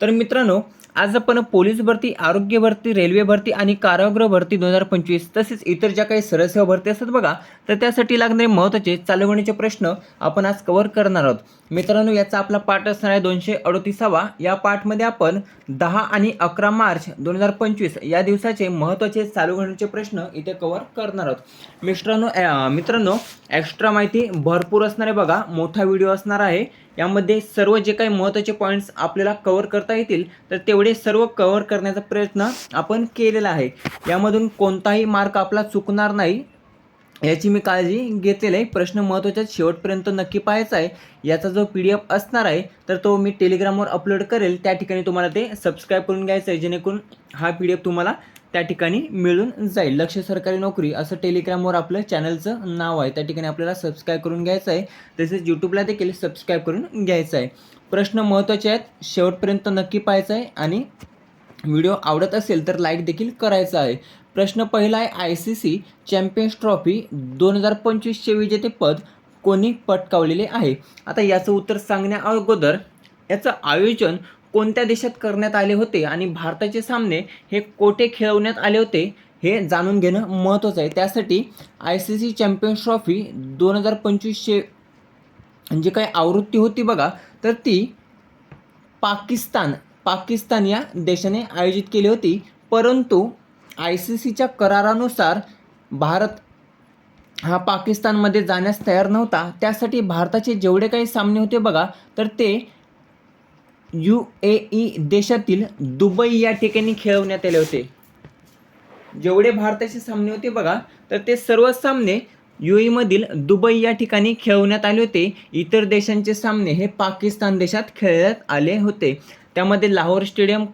तर मित्रांनो आज आपण पोलीस भरती आरोग्य भरती रेल्वे भरती आणि कारागृह भरती दोन हजार पंचवीस तसेच इतर ज्या काही सरसेवा भरती असतात बघा तर त्यासाठी लागणारे महत्त्वाचे चालवण्याचे प्रश्न आपण आज कव्हर करणार आहोत. मित्रांनो याचा आपला पाठ असणार आहे दोनशे अडतीसावा. या पाठमध्ये आपण दहा आणि अकरा मार्च दोन हजार पंचवीस या दिवसाचे महत्त्वाचे चालवण्याचे प्रश्न इथे कव्हर करणार आहोत. मित्रांनो मित्रांनो एक्स्ट्रा माहिती भरपूर असणार आहे बघा. मोठा व्हिडिओ असणार आहे. यामध्ये सर्व जे काही महत्त्वाचे पॉईंट्स आपल्याला कवर करता येतील तर तेवढे सर्व कवर करण्याचा प्रयत्न आपण केलेला आहे. यामधून कोणताही मार्क आपला चुकणार नाही याची मी काळजी घेतलेली आहे. प्रश्न महत्त्वाच्या शेवटपर्यंत नक्की पाहायचा आहे. याचा जो पी डी एफ असणार आहे तर तो मी टेलिग्रामवर अपलोड करेल. त्या ठिकाणी तुम्हाला ते सबस्क्राईब करून घ्यायचं आहे जेणेकरून हा पी डी एफ तुम्हाला त्या ठिकाणी मिळून जाईल. लक्ष सरकारी नोकरी असं टेलिग्रामवर आपलं चॅनलचं नाव आहे. त्या ठिकाणी आपल्याला सबस्क्राईब करून घ्यायचं आहे. तसेच यूट्यूबला देखील सबस्क्राईब करून घ्यायचं आहे. प्रश्न महत्त्वाचे आहेत. शेवटपर्यंत नक्की पाहायचं आहे. आणि व्हिडिओ आवडत असेल तर लाईक देखील करायचा आहे. प्रश्न पहिला आहे. I C C champions trophy दोन हजार पंचवीसचे विजेतेपद कोणी पटकावलेले आहे? आता याचं उत्तर सांगण्या अगोदर याचं आयोजन कोणत्या देशात करण्यात आले होते आणि भारताचे सामने हे कोठे खेळवण्यात आले होते हे जाणून घेणं महत्त्वाचं आहे. त्यासाठी I C C champions trophy दोन हजार पंचवीसचे जी काही आवृत्ती होती बघा तर ती पाकिस्तान पाकिस्तान या देशाने आयोजित केली होती. परंतु आय सी सीच्या करारानुसार भारत हा पाकिस्तानमध्ये जाण्यास तयार नव्हता. त्यासाठी भारताचे जेवढे काही सामने होते बघा तर ते यू ए ई देशातील दुबई या ठिकाणी खेळवण्यात आले होते. जेवढे भारताचे सामने होते बघा तर ते सर्व सामने यू मधील दुबई या ठिकाणी खेळवण्यात आले होते. इतर देशांचे सामने हे पाकिस्तान देशात खेळण्यात आले होते. त्यामध्ये लाहोर स्टेडियम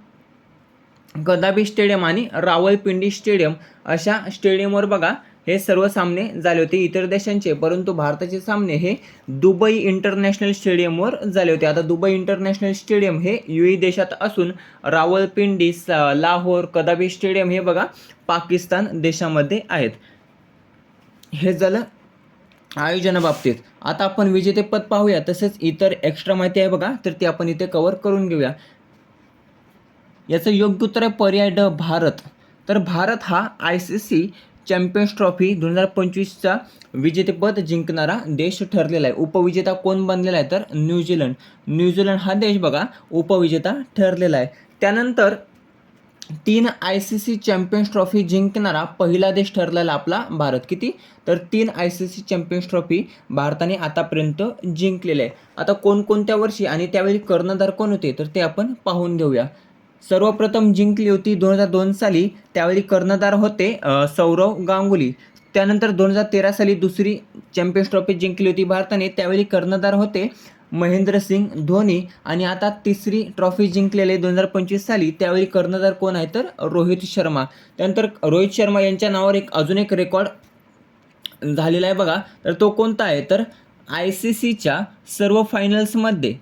गदाबी स्टेडियम आणि रावलपिंडी स्टेडियम अशा स्टेडियमवर बघा हे सर्व सामने झाले होते इतर देशांचे परंतु भारताचे सामने हे दुबई इंटरनॅशनल स्टेडियमवर झाले होते. आता दुबई इंटरनॅशनल स्टेडियम हे यू देशात असून रावलपिंडी लाहोर कदाबी स्टेडियम हे बघा पाकिस्तान देशामध्ये आहेत. हे झालं आयोजनाबाबतीत. आता आपण विजेतेपद पाहूया. तसेच इतर एक्स्ट्रा माहिती आहे बघा तर ती आपण इथे कव्हर करून घेऊया. याचं योग्य उत्तर आहे पर्याय ड भारत. तर भारत हा I C C champions trophy दोन हजार पंचवीसचा विजेतेपद जिंकणारा देश ठरलेला आहे. उपविजेता कोण बनलेला आहे तर न्यूझीलंड. न्यूझीलंड हा देश बघा उपविजेता ठरलेला आहे. त्यानंतर तीन I C C champions trophy जिंकणारा पहिला देश ठरलेला आपला भारत. किती? तर तीन I C C champions trophy भारताने आतापर्यंत जिंकलेले आहे. आता कोणकोणत्या वर्षी आणि त्यावेळी कर्णधार कोण होते? तर ते आपण पाहून घेऊया. सर्वप्रथम जिंकली होती दोन हजार दोन साली. त्यावेळी कर्णधार होते सौरव गांगुली. त्यानंतर दोन हजार तेरा साली दुसरी चॅम्पियन्स ट्रॉफी जिंकली होती भारताने. त्यावेळी कर्णधार होते महेंद्रसिंग धोनी. आणि आता तिसरी ट्रॉफी जिंकलेली दोन हजार पंचवीस साली. त्यावेळी कर्णधार कोण आहे तर रोहित शर्मा. त्यानंतर रोहित शर्मा यांच्या नावावर एक अजून एक रेकॉर्ड झालेला आहे बघा. तर तो कोणता आहे? तर आय सी सीच्या सर्व फायनल्समध्ये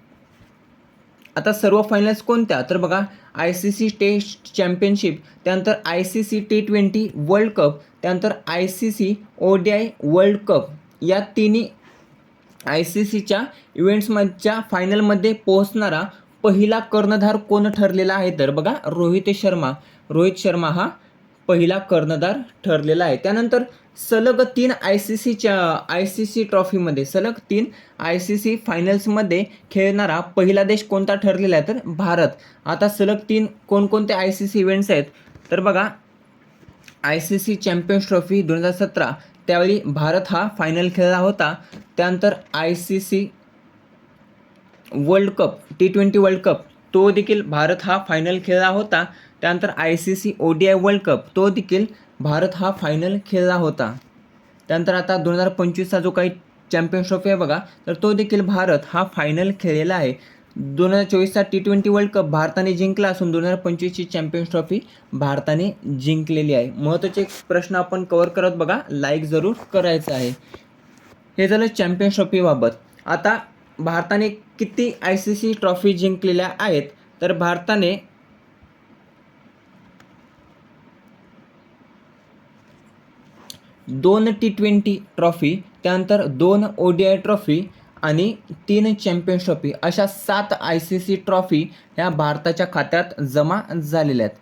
आता सर्व फायनल्स कोणत्या? तर बघा I C C test championship त्यानंतर I C C T twenty world cup त्यानंतर I C C O D I world cup या तिन्ही आय सी सीच्या इव्हेंट्समधच्या फायनलमध्ये पोहोचणारा पहिला कर्णधार कोण ठरलेला आहे? तर बघा रोहित शर्मा. रोहित शर्मा हा पहिला कर्णधार ठरलेला आहे. त्यानंतर सलग तीन आय सी सीच्या आय सी सी ट्रॉफीमध्ये सलग तीन आय सी सी फायनल्समध्ये खेळणारा पहिला देश कोणता ठरलेला आहे? तर भारत. आता सलग तीन कोणकोणते आय सी सी इव्हेंट्स आहेत? तर बघा I C C champions trophy दोन हजार सतरा. त्यावेळी भारत हा फायनल खेळला होता. त्यानंतर I C C world cup T twenty world cup तो देखील भारत हा फायनल खेळला होता. त्यानंतर I C C O D I world cup तो देखील भारत हा फायनल खेळला होता. त्यानंतर आता दोन हजार पंचवीसचा जो काही चॅम्पियन्स ट्रॉफी आहे बघा तर तो देखील भारत हा फायनल खेळलेला आहे. दोन हजार चोवीसचा टी ट्वेंटी वर्ल्ड कप भारताने जिंकला असून दोन हजार पंचवीसची चॅम्पियन्स ट्रॉफी भारताने जिंकलेली आहे. महत्त्वाचे एक प्रश्न आपण कवर करत बघा लाईक जरूर करायचं आहे. हे झालं चॅम्पियन्स ट्रॉफीबाबत आता भारताने किती आय सी सी ट्रॉफी जिंकलेल्या आहेत तर भारताने दोन टी ट्वेंटी ट्रॉफी त्यानंतर दोन ओ डी आय ट्रॉफी आणि तीन चॅम्पियन्स ट्रॉफी अशा सात आय सी सी ट्रॉफी ह्या भारताच्या खात्यात जमा झालेल्या आहेत.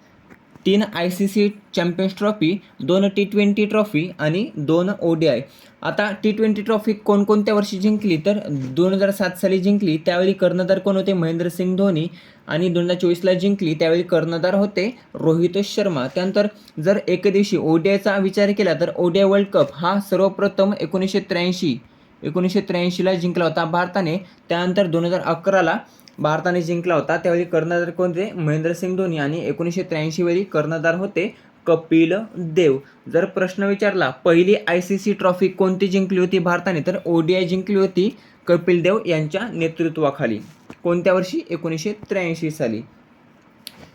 तीन I C C champions trophy दोन टी ट्वेंटी ट्रॉफी आणि दोन ओ डी आय आता टी ट्वेंटी ट्रॉफी कोणकोणत्या वर्षी जिंकली? तर दोन हजार सात साली जिंकली त्यावेळी कर्णधार कोण होते? महेंद्रसिंग धोनी. आणि दोन हजार चोवीसला जिंकली त्यावेळी कर्णधार होते रोहित शर्मा. त्यानंतर जर एकदिवशी दिवशी ओडियाचा विचार केला तर ओडिया वर्ल्ड कप हा सर्वप्रथम एकोणीसशे त्र्याऐंशी एकोणीसशे त्र्याऐंशीला जिंकला होता भारताने. त्यानंतर दोन हजार अकराला भारताने जिंकला होता. त्यावेळी कर्णधार कोणते महेंद्रसिंग धोनी. आणि एकोणीसशे त्र्याऐंशी वेळी कर्णधार होते कपिल देव. जर प्रश्न विचारला पहिली आय सी सी ट्रॉफी कोणती जिंकली होती भारताने? तर ओ डी आय जिंकली होती कपिल देव यांच्या नेतृत्वाखाली. कोणत्या वर्षी? एकोणीसशे त्र्याऐंशी साली.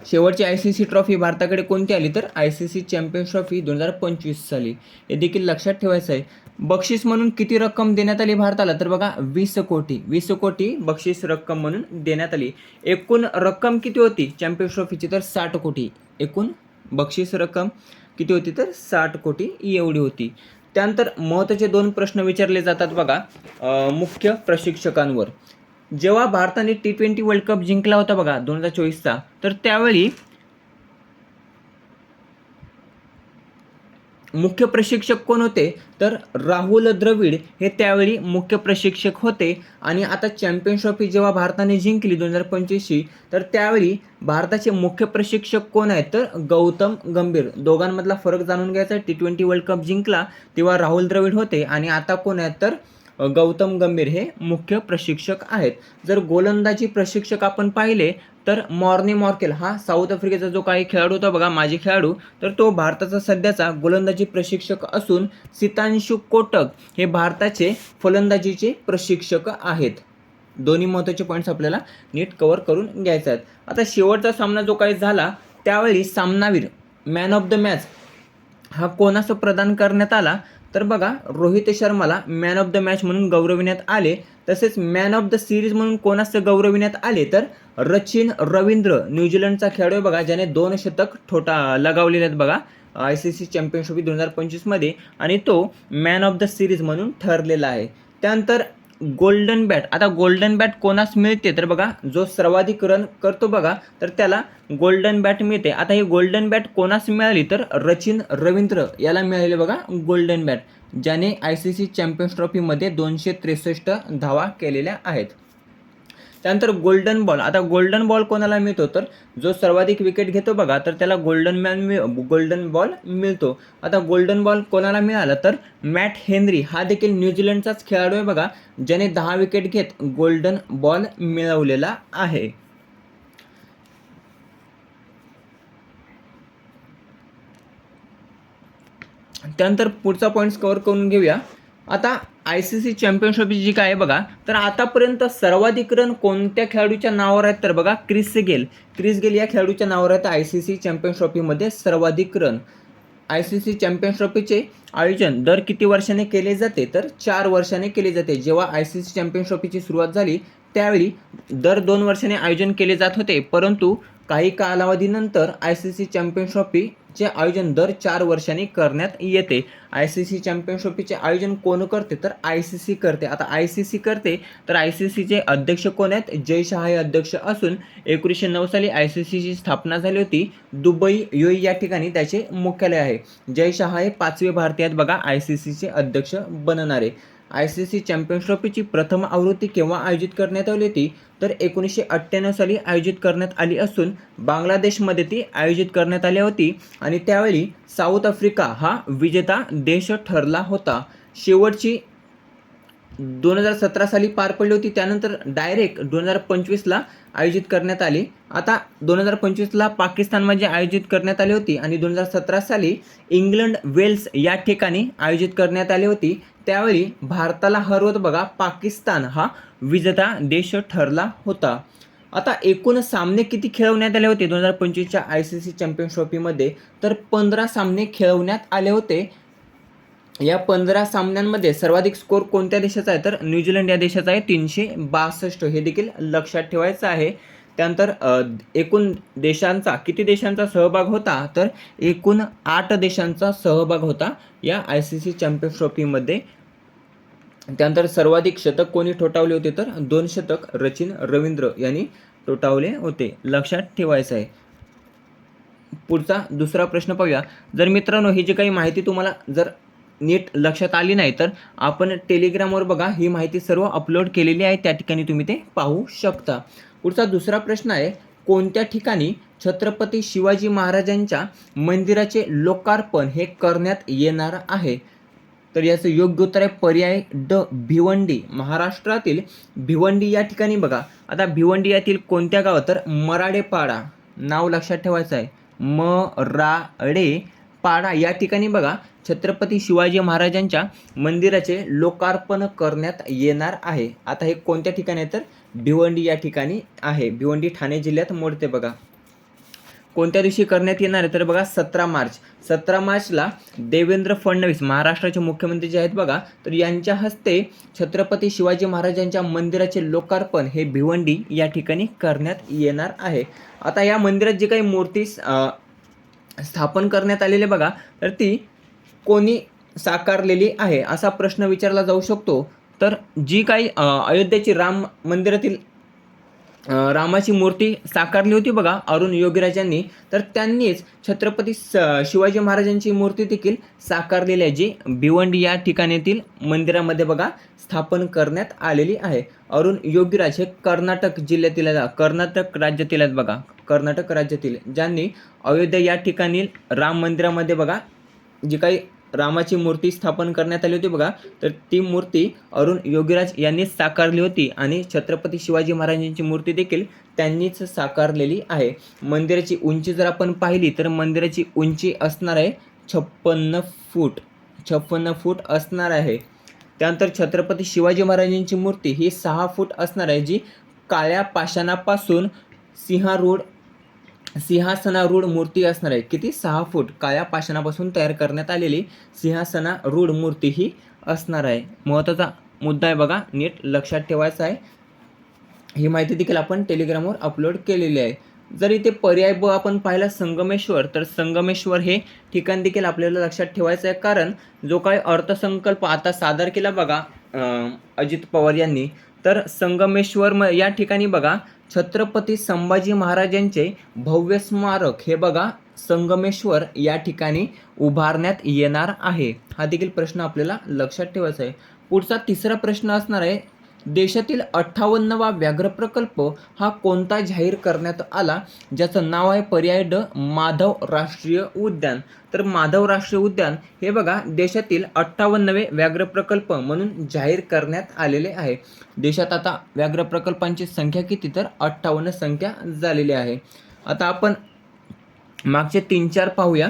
शेवटची आय सी सी ट्रॉफी भारताकडे कोणती आली? तर I C C champions trophy दोन हजार पंचवीस साली. हे देखील लक्षात ठेवायचं आहे. बक्षीस म्हणून किती रक्कम देण्यात आली भारताला? तर बघा वीस कोटी. वीस कोटी बक्षीस रक्कम म्हणून देण्यात आली. एकूण रक्कम किती होती? चॅम्पियन्स ट्रॉफीची तर साठ कोटी. एकूण बक्षीस रक्कम किती होती तर साठ कोटी एवढी होती. त्यानंतर महत्त्वाचे दोन प्रश्न विचारले जातात बघा मुख्य प्रशिक्षकांवर. जेव्हा भारताने टी ट्वेंटी वर्ल्ड कप जिंकला होता बघा दोन हजार चोवीसचा तर त्यावेळी मुख्य प्रशिक्षक कोण होते? तर राहुल द्रविड हे त्यावेळी मुख्य प्रशिक्षक होते. आणि आता चॅम्पियन्स ट्रॉफी जेव्हा भारताने जिंकली दोन हजार पंचवीसची तर त्यावेळी भारताचे मुख्य प्रशिक्षक कोण आहेत? तर गौतम गंभीर. दोघांमधला फरक जाणून घ्यायचा टी ट्वेंटी वर्ल्ड कप जिंकला तेव्हा राहुल द्रविड होते. आणि आता कोण आहेत? तर गौतम गंभीर हे मुख्य प्रशिक्षक आहेत. जर गोलंदाजी प्रशिक्षक आपण पाहिले तर मॉर्ने मॉर्केल हा साऊथ आफ्रिकेचा जो काही खेळाडू होता बघा माजी खेळाडू तर तो भारताचा सध्याचा गोलंदाजी प्रशिक्षक असून सितांशु कोटक हे भारताचे फलंदाजीचे प्रशिक्षक आहेत. दोन्ही महत्त्वाचे पॉईंट्स आपल्याला नीट कवर करून घ्यायचे आहेत. आता शेवटचा सामना जो काही झाला त्यावेळी सामनावीर मॅन ऑफ द मॅच हा कोणास प्रदान करण्यात आला? तर बघा रोहित शर्माला मॅन ऑफ द मॅच म्हणून गौरविण्यात आले. तसेच मॅन ऑफ द सिरीज म्हणून कोणास गौरविण्यात आले? तर रचिन रवींद्र न्यूझीलंडचा खेळाडू आहे बघा ज्याने दोन शतक ठोटा लगावलेले आहेत बघा आय सी सी चॅम्पियनशिप दोन हजार पंचवीसमध्ये. आणि तो मॅन ऑफ द सिरीज म्हणून ठरलेला आहे. त्यानंतर गोल्डन बॅट आता गोल्डन बॅट कोणास मिळते? तर बघा जो सर्वाधिक रन करतो बघा तर त्याला गोल्डन बॅट मिळते. आता ही गोल्डन बॅट कोणास मिळाली? तर रचिन रवींद्र याला मिळाले बघा गोल्डन बॅट ज्याने आय सी सी चॅम्पियन्स ट्रॉफीमध्ये दोनशे त्रेसष्ट धावा केलेल्या आहेत. त्यानंतर गोल्डन बॉल आता गोल्डन बॉल कोणाला मिळतो? तर जो सर्वाधिक विकेट घेतो बघा तर त्याला गोल्डन मॅन मिळ गोल्डन बॉल मिळतो. आता गोल्डन बॉल कोणाला मिळाला? तर मॅट हेनरी हा देखील न्यूझीलंडचाच खेळाडू आहे बघा ज्याने दहा विकेट घेत गोल्डन बॉल मिळवलेला आहे. त्यानंतर पुढचा पॉईंट्स कव्हर करून घेऊया. आता आय सी सी चॅम्पियनशिप जी काय आहे बघा तर आतापर्यंत सर्वाधिक रन कोणत्या खेळाडूच्या नावावर आहेत तर बघा क्रिस गेल. क्रिस गेल या खेळाडूच्या नावावर आहेत आय सी सी चॅम्पियन्स ट्रॉफीमध्ये सर्वाधिक run I C C champions ट्रॉफीचे आयोजन दर किती वर्षाने केले जाते? तर चार वर्षाने केले जाते. जेव्हा आय सी सी चॅम्पियन्स ट्रॉफीची सुरुवात झाली त्यावेळी दर दोन वर्षाने आयोजन केले जात होते परंतु काही कालावधीनंतर आय सी सी चॅम्पियन्स ट्रॉफीचे आयोजन दर चार वर्षांनी करण्यात येते. आय सी सी चॅम्पियन्स ट्रॉफीचे आयोजन कोण करते? तर आय सी सी करते. आता आय सी सी करते तर आय सी सीचे अध्यक्ष कोण आहेत? जय शहा हे अध्यक्ष असून एकोणीसशे नऊ साली आय सी सीची स्थापना झाली होती. दुबई यू या ठिकाणी त्याचे मुख्यालय आहे. जय शहा हे पाचवे भारतीय आहेत बघा आय सी सीचे अध्यक्ष बनणारे. आय सी सी चॅम्पियन्स ट्रॉफीची प्रथम आवृत्ती केव्हा आयोजित करण्यात आली होती? तर एकोणीसशे अठ्ठ्याण्णव साली आयोजित करण्यात आली असून बांगलादेशमध्ये ती आयोजित करण्यात आली होती आणि त्यावेळी साऊथ आफ्रिका हा विजेता देश ठरला होता. शेवटची दोन हजार सतरा साली पार पडली होती त्यानंतर डायरेक्ट दोन हजार पंचवीसला आयोजित करण्यात आली. आता दोन हजार पंचवीसला पाकिस्तानमध्ये म्हणजे आयोजित करण्यात आली होती आणि दोन हजार सतरा साली इंग्लंड वेल्स या ठिकाणी आयोजित करण्यात आली होती. त्यावेळी भारताला हरवत बघा पाकिस्तान हा विजेता देश ठरला होता. आता एकूण सामने किती खेळवण्यात आले होते दोन हजार पंचवीसच्या आय सी सी चॅम्पियन ट्रॉफीमध्ये? तर पंधरा सामने खेळवण्यात आले होते. या पंधरा सामन्यांमध्ये सर्वाधिक स्कोर कोणत्या देशाचा आहे? तर न्यूझीलंड या देशाचा आहे तीनशे बासष्ट. हे देखील लक्षात ठेवायचं आहे. त्यानंतर एकूण देशांचा किती देशांचा सहभाग होता? तर एकूण आठ देशांचा सहभाग होता या आय सी सी चॅम्पियन्स ट्रॉफीमध्ये. त्यानंतर सर्वाधिक शतक कोणी ठोठावले होते? तर दोन शतक रचिन रवींद्र यांनी ठोठावले होते. लक्षात ठेवायचं आहे. पुढचा दुसरा प्रश्न पाहूया. जर मित्रांनो ही जी काही माहिती तुम्हाला जर नीट लक्षात आली नाही तर आपण टेलिग्रामवर बघा ही माहिती सर्व अपलोड केलेली आहे त्या ठिकाणी तुम्ही ते पाहू शकता. पुढचा दुसरा प्रश्न आहे कोणत्या ठिकाणी छत्रपती शिवाजी महाराजांच्या मंदिराचे लोकार्पण हे करण्यात येणार आहे? तर याचं योग्य उत्तर आहे पर्याय ड भिवंडी. महाराष्ट्रातील भिवंडी या ठिकाणी बघा. आता भिवंडी यातील कोणत्या गावात? तर मराडेपाडा. नाव लक्षात ठेवायचं आहे. म राडे पाडा. या ठिकाणी बघा छत्रपती शिवाजी महाराजांच्या मंदिराचे लोकार्पण करण्यात येणार आहे. आता हे कोणत्या ठिकाणी आहे तर? भिवंडी या ठिकाणी आहे. भिवंडी ठाणे जिल्ह्यात मोडते बघा. कोणत्या दिवशी करण्यात येणार आहे? तर बघा सतरा मार्च. सतरा मार्चला देवेंद्र फडणवीस महाराष्ट्राचे मुख्यमंत्री जे आहेत बघा तर यांच्या हस्ते छत्रपती शिवाजी महाराजांच्या मंदिराचे लोकार्पण हे भिवंडी या ठिकाणी करण्यात येणार आहे. आता या मंदिरात जे काही मूर्ती स्थापन करण्यात आलेले बघा. तर ती कोणी साकारलेली आहे असा प्रश्न विचारला जाऊ शकतो. तर जी काही अयोध्याची अयोध्येची राम मंदिरातील रामाची मूर्ती साकारली होती बघा अरुण योगीराज यांनी तर त्यांनीच छत्रपती स शिवाजी महाराजांची मूर्ती देखील साकारलेली आहे जी भिवंडी या ठिकाणीतील मंदिरामध्ये बघा स्थापन करण्यात आलेली आहे. अरुण योगीराज हे कर्नाटक जिल्ह्यातील कर्नाटक राज्यातील आहेत बघा. कर्नाटक राज्यातील ज्यांनी अयोध्या या ठिकाणी राम मंदिरामध्ये बघा जी काही रामाची मूर्ती स्थापन करण्यात आली होती बघा तर ती मूर्ती अरुण योगीराज यांनीच साकारली होती आणि छत्रपती शिवाजी महाराजांची मूर्ती देखील त्यांनीच साकारलेली आहे. मंदिराची उंची जर आपण पाहिली तर मंदिराची उंची असणार आहे छप्पन्न फूट छप्पन्न फूट असणार आहे. त्यानंतर छत्रपती शिवाजी महाराजांची मूर्ती ही सहा फूट असणार आहे जी काळ्या पाषाणापासून सिंहारूढ सिंहासनारूढ मूर्ती असणार आहे. किती? सहा फूट. काळ्या पाषाणापासून तयार करण्यात आलेली सिंहासनारूढ मूर्ती ही असणार आहे. महत्त्वाचा मुद्दा आहे बघा. नीट लक्षात ठेवायचा आहे. ही माहिती देखील आपण टेलिग्रामवर अपलोड केलेली आहे. जर इथे पर्याय ब आपण पाहिला संगमेश्वर तर संगमेश्वर हे ठिकाण देखील आपल्याला लक्षात ठेवायचं आहे. कारण जो काही अर्थसंकल्प आता सादर केला बघा अजित पवार यांनी तर संगमेश्वर म या ठिकाणी बघा छत्रपती संभाजी महाराजांचे भव्य स्मारक हे बघा संगमेश्वर या ठिकाणी उभारण्यात येणार आहे. हा देखील प्रश्न आपल्याला लक्षात ठेवायचा आहे. पुढचा तिसरा प्रश्न असणार आहे देशातील अठ्ठावन्नवा व्याघ्र प्रकल्प हा कोणता जाहीर करण्यात आला? ज्याचं नाव आहे पर्याय ड माधव राष्ट्रीय उद्यान. तर माधव राष्ट्रीय उद्यान हे बघा देशातील अठ्ठावन्नवे व्याघ्र प्रकल्प म्हणून जाहीर करण्यात आलेले आहे. देशात आता व्याघ्र प्रकल्पांची संख्या किती? तर अठ्ठावन्न संख्या झालेली आहे. आता आपण मागचे तीन चार पाहूया.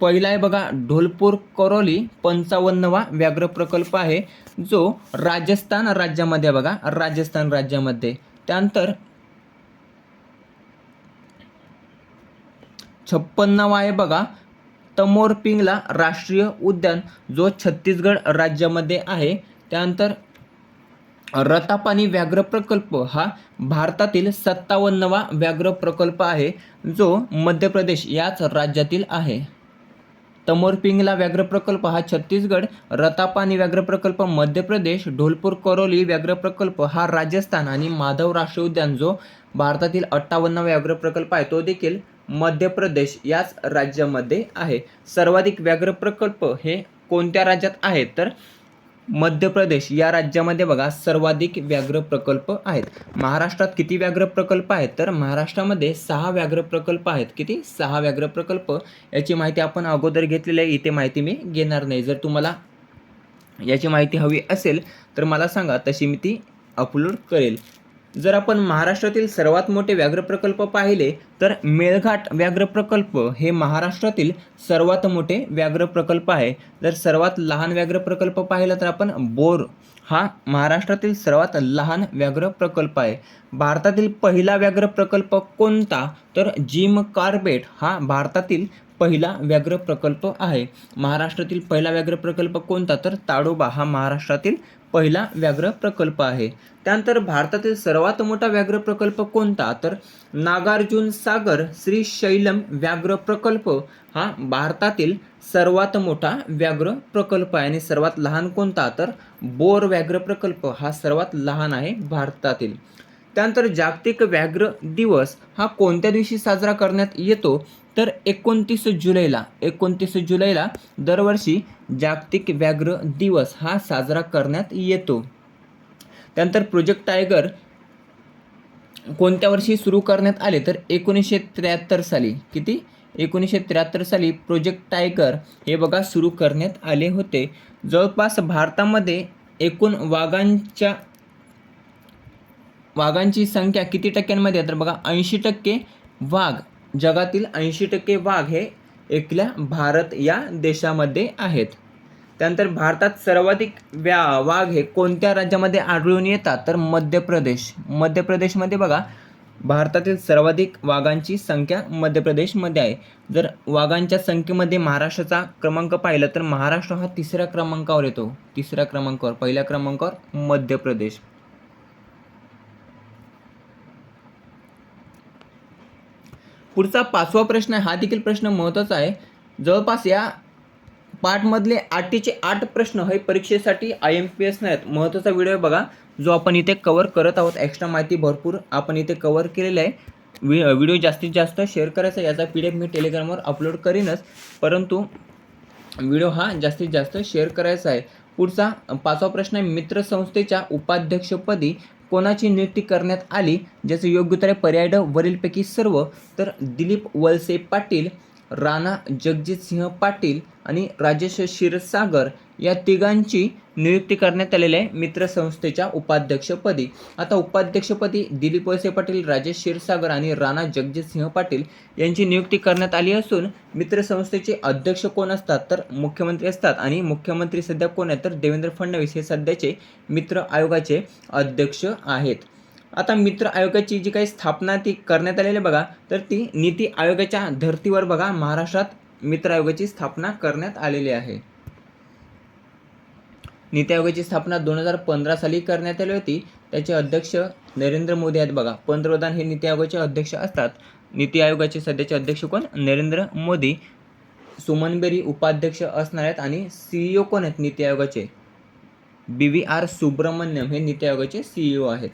पहिला आहे बघा ढोलपूर करोली पंचावन्नवा व्याघ्र प्रकल्प आहे जो राजस्थान राज्यामध्ये बघा राजस्थान राज्यामध्ये. त्यानंतर छप्पन्नावा आहे बघा तमोरपिंगला राष्ट्रीय उद्यान जो छत्तीसगड राज्यामध्ये आहे. त्यानंतर रतापानी व्याघ्र प्रकल्प हा भारतातील सत्तावन्नवा व्याघ्र प्रकल्प आहे जो मध्य प्रदेश याच राज्यातील आहे. तमोरपिंगला व्याघ्र प्रकल्प हा छत्तीसगड रतापानी व्याघ्र प्रकल्प मध्य प्रदेश ढोलपूर करोली व्याघ्र प्रकल्प हा राजस्थान आणि माधव राष्ट्रीय उद्यान जो भारतातील अठ्ठावन्न व्याघ्र प्रकल्प आहे तो देखील मध्य प्रदेश याच राज्यामध्ये आहे. सर्वाधिक व्याघ्र प्रकल्प हे कोणत्या राज्यात आहेत? तर मध्य प्रदेश या राज्यामध्ये बघा सर्वाधिक व्याघ्र प्रकल्प आहेत. महाराष्ट्रात किती व्याघ्र प्रकल्प आहेत? तर महाराष्ट्रामध्ये सहा व्याघ्र प्रकल्प आहेत. किती? सहा व्याघ्र प्रकल्प. याची माहिती आपण अगोदर घेतलेली आहे. इथे माहिती मी घेणार नाही. जर तुम्हाला याची माहिती हवी असेल तर मला सांगा. तशी मी ती अपलोड करेल. जर आपण महाराष्ट्रातील सर्वात मोठे व्याघ्र प्रकल्प पाहिले तर मेळघाट व्याघ्र प्रकल्प हे महाराष्ट्रातील सर्वात मोठे व्याघ्र प्रकल्प आहे. जर सर्वात लहान व्याघ्र प्रकल्प पाहिला तर आपण बोर हा महाराष्ट्रातील सर्वात लहान व्याघ्र प्रकल्प आहे. भारतातील पहिला व्याघ्र प्रकल्प कोणता? तर जिम कार्बेट हा भारतातील पहिला व्याघ्र प्रकल्प आहे. महाराष्ट्रातील पहिला व्याघ्र प्रकल्प कोणता? तर ताडोबा हा महाराष्ट्रातील पहिला व्याघ्र प्रकल्प आहे. त्यानंतर भारतातील सर्वात मोठा व्याघ्र प्रकल्प कोणता? तर नागार्जुन सागर श्री शैलम व्याघ्र प्रकल्प हा भारतातील सर्वात मोठा व्याघ्र प्रकल्प आहे आणि सर्वात लहान कोणता? तर बोर व्याघ्र प्रकल्प हा सर्वात लहान आहे भारतातील. त्यानंतर जागतिक व्याघ्र दिवस हा कोणत्या दिवशी साजरा करण्यात येतो? तर एकोणतीस जुलैला एकोणतीस जुलैला दरवर्षी जागतिक व्याघ्र दिवस हा साजरा करण्यात येतो. त्यानंतर प्रोजेक्ट टायगर कोणत्या वर्षी सुरू करण्यात आले? तर एकोणीसशे त्र्याहत्तर साली. किती? एकोणीसशे त्र्याहत्तर साली प्रोजेक्ट टायगर हे बघा सुरू करण्यात आले होते. जवळपास भारतामध्ये एकूण वाघांच्या वाघांची संख्या किती टक्क्यांमध्ये तर बघा ऐंशी टक्के वाघ जगातील ऐंशी टक्के वाघ हे एकल्या भारत या देशामध्ये आहेत. त्यानंतर भारतात सर्वाधिक व्या वाघ हे कोणत्या राज्यामध्ये आढळून येतात? तर मध्य प्रदेश. मध्य प्रदेशमध्ये बघा भारतातील सर्वाधिक वाघांची संख्या मध्य प्रदेशमध्ये आहे. जर वाघांच्या संख्येमध्ये महाराष्ट्राचा क्रमांक पाहिला तर महाराष्ट्र हा तिसऱ्या क्रमांकावर येतो. तिसऱ्या क्रमांकावर पहिल्या क्रमांकावर मध्य प्रदेश. पुढचा पाचवा प्रश्न आहे हा देखील प्रश्न महत्त्वाचा आहे. जवळपास या पाठमधले आठीचे आठ प्रश्न हे परीक्षेसाठी आय एम पी एस नाहीत. महत्त्वाचा व्हिडिओ बघा जो आपण इथे कवर करत आहोत. एक्स्ट्रा माहिती भरपूर आपण इथे कवर केलेलं आहे. वि व्हिडिओ जास्तीत जास्त शेअर करायचा याचा पी डी एफ मी टेलिग्रामवर अपलोड करीनच. परंतु व्हिडिओ हा जास्तीत जास्त शेअर करायचा आहे. पुढचा पाचवा प्रश्न आहे मित्रसंस्थेच्या उपाध्यक्षपदी कोणाची नियुक्ती करण्यात आली ज्याचं योग्य उत्तर आहे पर्याय ड वरीलपैकी सर्व तर दिलीप वलसे पाटील राणा जगजितसिंह पाटील आणि राजेश क्षीरसागर या तिघांची नियुक्ती करण्यात आलेली आहे मित्रसंस्थेच्या उपाध्यक्षपदी. आता उपाध्यक्षपदी दिलीप वळसे पाटील राजेश क्षीरसागर आणि राणा जगजितसिंह पाटील यांची नियुक्ती करण्यात आली असून मित्रसंस्थेचे अध्यक्ष कोण असतात तर मुख्यमंत्री असतात आणि मुख्यमंत्री सध्या कोण आहेत तर देवेंद्र फडणवीस हे सध्याचे मित्र आयोगाचे अध्यक्ष आहेत. आता मित्र आयोगाची जी काही स्थापना ती करण्यात आलेली आहे बघा तर ती नीती आयोगाच्या धर्तीवर बघा महाराष्ट्रात मित्र आयोगाची स्थापना करण्यात आलेली आहे. नीती आयोगाची स्थापना दोन हजार पंधरा साली करण्यात आली होती. त्याचे अध्यक्ष नरेंद्र मोदी आहेत बघा. पंतप्रधान हे नीती आयोगाचे अध्यक्ष असतात. नीती आयोगाचे सध्याचे अध्यक्ष कोण? नरेंद्र मोदी. सुमन बेरी उपाध्यक्ष असणार आहेत आणि सीईओ कोण आहेत? नीती आयोगाचे. बी व्ही आर सुब्रमण्यम हे नीती आयोगाचे सीईओ आहेत.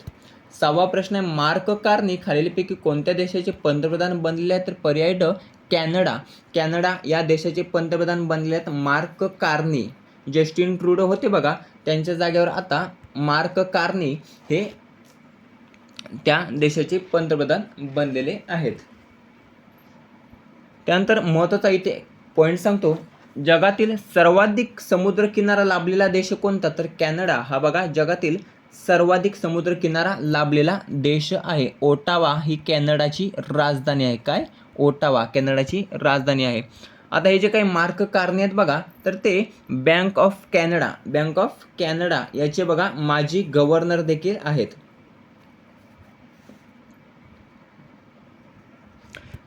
सहावा प्रश्न आहे मार्क कार्नी खालीलपैकी कोणत्या देशाचे पंतप्रधान बनलेले आहेत? तर पर्याय ड कॅनडा. कॅनडा या देशाचे पंतप्रधान बनले आहेत मार्क कार्नी जस्टिन ट्रुडो होते बघा त्यांच्या जागेवर आता मार्क कार्नी हे त्या देशाचे पंतप्रधान बनलेले आहेत. त्यानंतर महत्त्वाचा इथे पॉईंट सांगतो. जगातील सर्वाधिक समुद्रकिनारा लाभलेला देश कोणता? तर कॅनडा. हा बघा जगातील सर्वाधिक समुद्रकिनारा लाभलेला देश आहे. ओटावा ही कॅनडाची राजधानी आहे. काय? ओटावा कॅनडाची राजधानी आहे. आता हे जे काही मार्क कारणे आहेत बघा तर ते bank of Canada bank of Canada याचे बघा माजी गव्हर्नर देखील आहेत.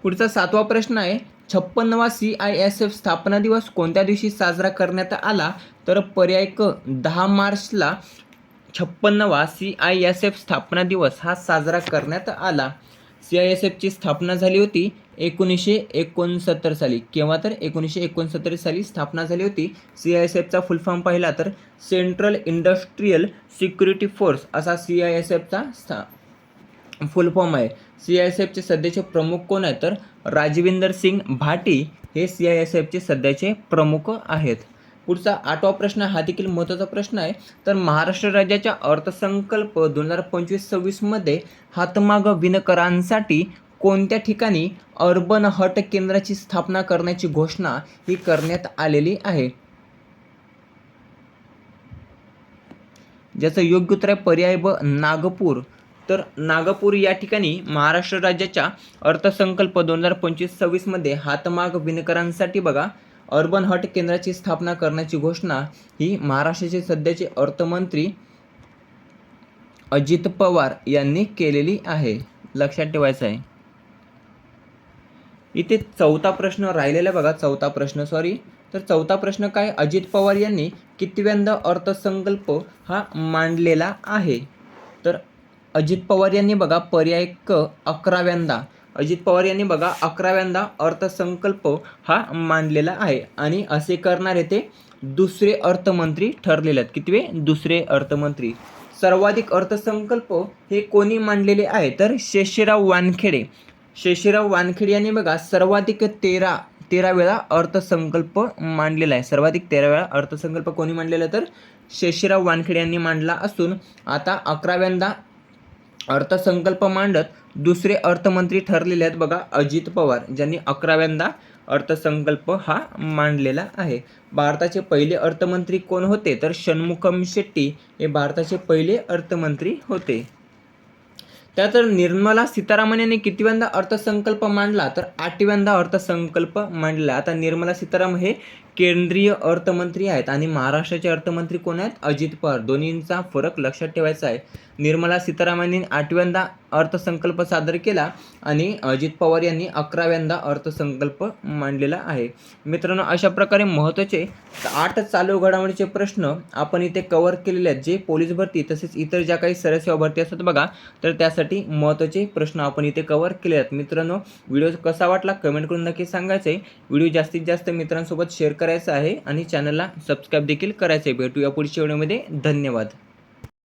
पुढचा सातवा प्रश्न आहे छप्पन्नवा सी आय एस एफ स्थापना दिवस कोणत्या दिवशी साजरा करण्यात आला? तर पर्याय क दहा मार्चला छप्पन्नवा सी आय एस एफ स्थापना दिवस हा साजरा करण्यात आला. सी आय एस एफची स्थापना झाली होती एकोणीसशे एकोणसत्तर साली. केव्हा तर? एकोणीसशे एकोणसत्तर साली स्थापना झाली होती. सी आय एस एफचा फुल फॉर्म पाहिला तर सेंट्रल इंडस्ट्रीयल सिक्युरिटी फोर्स असा सी आय एस एफचा स्था फुल फॉर्म आहे. सी आय एस एफचे सध्याचे प्रमुख कोण आहेत तर? राजविंदर सिंग भाटी हे सी आय एस एफचे सध्याचे प्रमुख आहेत. पुढचा आठवा प्रश्न हा देखील महत्त्वाचा प्रश्न आहे. तर महाराष्ट्र राज्याच्या अर्थसंकल्प दोन हजार पंचवीस सव्वीसमध्ये हातमाग विणकरांसाठी कोणत्या ठिकाणी अर्बन हट केंद्राची स्थापना करण्याची घोषणा ही करण्यात आलेली आहे? ज्याचं योग्य उत्तर आहे पर्याय ब नागपूर. तर नागपूर या ठिकाणी महाराष्ट्र राज्याच्या अर्थसंकल्प दोन हजार पंचवीस सव्वीसमध्ये हातमाग विणकरांसाठी बघा अर्बन हट केंद्राची स्थापना करण्याची घोषणा ही महाराष्ट्राचे सध्याचे अर्थमंत्री अजित पवार यांनी केलेली आहे. लक्षात ठेवायचं आहे. इथे चौथा प्रश्न राहिलेला बघा चौथा प्रश्न सॉरी तर चौथा प्रश्न काय? अजित पवार यांनी कितव्यांदा अर्थसंकल्प हा मांडलेला आहे? तर अजित पवार यांनी बघा पर्याय क अकराव्यांदा. अजित पवार यांनी बघा अकराव्यांदा अर्थसंकल्प हा मांडलेला आहे. आणि असे करणारे ते दुसरे अर्थमंत्री ठरलेले आहेत. कितवे? दुसरे अर्थमंत्री. सर्वाधिक अर्थसंकल्प हे कोणी मांडलेले आहे? तर शेषराव वानखेडे. शेषराव वानखेडे यांनी बघा सर्वाधिक तेरा तेरा वेळा अर्थसंकल्प मांडलेला आहे. सर्वाधिक तेरा वेळा अर्थसंकल्प कोणी मांडलेला? तर शेषराव वानखेडे यांनी मांडला असून आता अकराव्यांदा अर्थसंकल्प मांडत दुसरे अर्थमंत्री ठरलेले आहेत बघा अजित पवार. ज्यांनी अकराव्यांदा अर्थसंकल्प हा मांडलेला आहे. भारताचे पहिले अर्थमंत्री कोण होते? तर षण्मुखम शेट्टी हे भारताचे पहिले अर्थमंत्री होते. त्यानंतर निर्मला सीतारामन यांनी कितव्यांदा अर्थसंकल्प मांडला? तर आठव्यांदा अर्थसंकल्प मांडला. आता निर्मला सीतारामन हे केंद्रीय अर्थमंत्री आहेत आणि महाराष्ट्राचे अर्थमंत्री कोण आहेत? अजित पवार. दोन्हींचा फरक लक्षात ठेवायचा आहे. निर्मला सीतारामन यांनी आठव्यांदा अर्थसंकल्प सादर केला आणि अजित पवार यांनी अकराव्यांदा अर्थसंकल्प मांडलेला आहे. मित्रांनो अशा प्रकारे महत्त्वाचे आठ चालू घडामोडीचे प्रश्न आपण इथे कव्हर केलेले आहेत. जे पोलीस भरती तसेच इतर ज्या काही सरसेवा भरती असतात बघा तर त्यासाठी महत्त्वाचे प्रश्न आपण इथे कव्हर केले आहेत. मित्रांनो व्हिडिओ कसा वाटला? कमेंट करून नक्की सांगायचं आहे व्हिडिओ जास्तीत जास्त मित्रांसोबत शेअर करायचं आहे आणि चॅनलला सबस्क्राईब देखील करायचं आहे. भेटूया पुढच्या व्हिडिओमध्ये धन्यवाद.